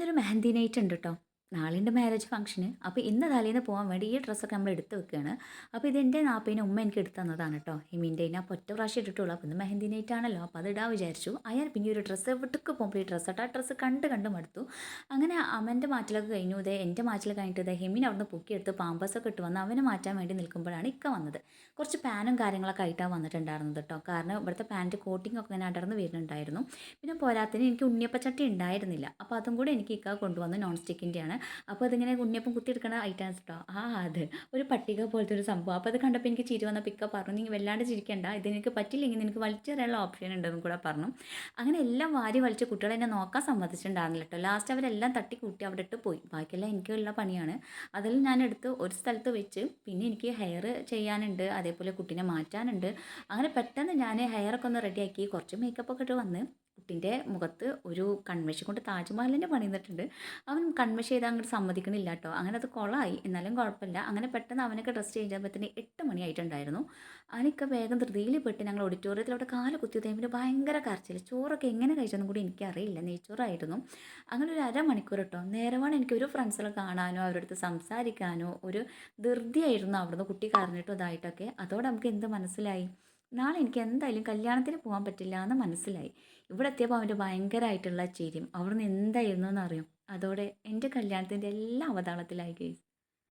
ഇന്നൊരു മെഹന്തി നൈറ്റ് ഉണ്ട് കേട്ടോ നാളിന്റെ മാരേജ് ഫംഗ്ഷന് അപ്പോൾ ഇന്ന് തലേന്ന് പോകാൻ വേണ്ടി ഈ ഡ്രസ്സൊക്കെ നമ്മൾ എടുത്ത് വെക്കുകയാണ്. അപ്പോൾ ഇതെന്റെ നാപ്പേനെ ഉമ്മ എനിക്ക് എടുത്തു തന്നതാണ് കേട്ടോ. മീന്റെ ഞാൻ ഒറ്റ പ്രാവശ്യം ഇട്ടിട്ടുള്ളൂ. അപ്പോൾ ഇന്ന് മെഹന്തി അപ്പോൾ അത് ഇടാൻ വിചാരിച്ചു. അയാൾ പിന്നെ ഒരു ഡ്രസ്സ് വിട്ടുക്ക് പോകുമ്പോൾ ഈ ഡ്രസ്സ് കേട്ടോ ആ ഡ്രസ്സ് കണ്ട് കണ്ട് മടുത്തു. അങ്ങനെ അമ്മന്റെ മാറ്റിലൊക്കെ കഴിഞ്ഞു. ഇതേ എന്റെ മാറ്റിൽ കഴിഞ്ഞിട്ട് ഇതേ ഹിമിനെ അവിടുന്ന് പൊക്കിയെടുത്ത് പാമ്പസൊക്കെ ഇട്ട് വന്ന് അവനെ മാറ്റാൻ വേണ്ടി നിൽക്കുമ്പോഴാണ് ഇക്ക വന്നത്. കുറച്ച് പാനും കാര്യങ്ങളൊക്കെ ആയിട്ടാണ് വന്നിട്ടുണ്ടായിരുന്നത് കേട്ടോ. കാരണം ഇവിടുത്തെ പാന്റ് കോട്ടിങ്ങൊക്കെ ഒക്കെ ഇങ്ങനെ അടർന്ന് വരുന്നുണ്ടായിരുന്നു. പിന്നെ പോരാത്തിന് എനിക്ക് ഉണ്ണിയപ്പച്ചട്ടി ഉണ്ടായിരുന്നില്ല. അപ്പോൾ അതും കൂടി എനിക്ക് ഇക്ക കൊണ്ടുവന്ന് നോൺ സ്റ്റിക്കിന്റെയാണ് അപ്പോൾ അതിങ്ങനെ ഉണ്ണിയപ്പം കുത്തിയെടുക്കണ ഐറ്റംസ് കേട്ടോ ആ അത് ഒരു പട്ടിക പോലത്തെ ഒരു സംഭവം. അപ്പോൾ അത് കണ്ടപ്പോൾ എനിക്ക് ചിരി വന്ന പിക്ക പറഞ്ഞു നീ വല്ലാണ്ട് ചിരിക്കണ്ട. ഇത് നിനക്ക് പറ്റില്ലെങ്കിൽ നിനക്ക് വലിച്ചെറിയാനുള്ള ഓപ്ഷൻ ഉണ്ടെന്നും കൂടെ പറഞ്ഞു. അങ്ങനെ എല്ലാം വാരി വലിച്ച് കുട്ടികളെ എന്നെ നോക്കാൻ സമ്മതിച്ചിട്ടുണ്ടായിരുന്നില്ല കേട്ടോ ലാസ്റ്റ് അവരെല്ലാം തട്ടി കൂട്ടി അവിടെ ഇട്ട് പോയി. ബാക്കിയെല്ലാം എനിക്കുള്ള പണിയാണ്. അതിൽ ഞാൻ എടുത്ത് ഒരു സ്ഥലത്ത് വെച്ച് പിന്നെ എനിക്ക് ഹെയർ ചെയ്യാനുണ്ട് അതേപോലെ കുട്ടീനെ മാറ്റാനുണ്ട്. അങ്ങനെ പെട്ടെന്ന് ഞാൻ ഹെയറൊക്കെ ഒന്ന് റെഡിയാക്കി കുറച്ച് മേക്കപ്പ് ഒക്കെ ഇട്ട് വന്ന് കുട്ടീന്റെ മുഖത്ത് ഒരു കൺമഷി കൊണ്ട് താജ്മഹലിന്റെ പണി നിന്നിട്ടുണ്ട് അവൻ കൺമഷി ചെയ്താൽ അങ്ങോട്ട് സമ്മതിക്കണില്ല കേട്ടോ അങ്ങനെ അത് കുളമായി എന്നാലും കുഴപ്പമില്ല. അങ്ങനെ പെട്ടെന്ന് അവനൊക്കെ ഡ്രസ്സ് ചേഞ്ച് ആകുമ്പോഴത്തേന് എട്ട് മണിയായിട്ടുണ്ടായിരുന്നു. അവനൊക്കെ വേഗം ധൃതിയിൽ പെട്ട് ഞങ്ങൾ ഓഡിറ്റോറിയത്തിലോട്ട് കാൽ കുത്തിയ ടൈമിൽ ഭയങ്കര കരച്ചിൽ. ചോറൊക്കെ എങ്ങനെ കഴിച്ചെന്നും കൂടി എനിക്കറിയില്ല. നെയ്ച്ചോറായിരുന്നു. അങ്ങനെ ഒരു അരമണിക്കൂർ കേട്ടോ നേരമാണ് എനിക്ക് ഒരു ഫ്രണ്ട്സിനെ കാണാനോ അവരുടെ അടുത്ത് സംസാരിക്കാനോ ഒരു ധൃതിയായിരുന്നു അവിടുന്ന് കുട്ടി കരഞ്ഞിട്ടും ഇതായിട്ടൊക്കെ. അതോടെ നമുക്ക് എന്ത് മനസ്സിലായി? നാളെ എനിക്ക് എന്തായാലും കല്യാണത്തിന് പോകാൻ പറ്റില്ല എന്ന് മനസ്സിലായി. ഇവിടെ എത്തിയപ്പോൾ അവന്റെ ഭയങ്കരമായിട്ടുള്ള ചിരിയും. അവിടുന്ന് എന്തായിരുന്നു എന്നറിയും? അതോടെ എന്റെ കല്യാണത്തിന്റെ എല്ലാ അവതാളത്തിലായി ഗൈസ്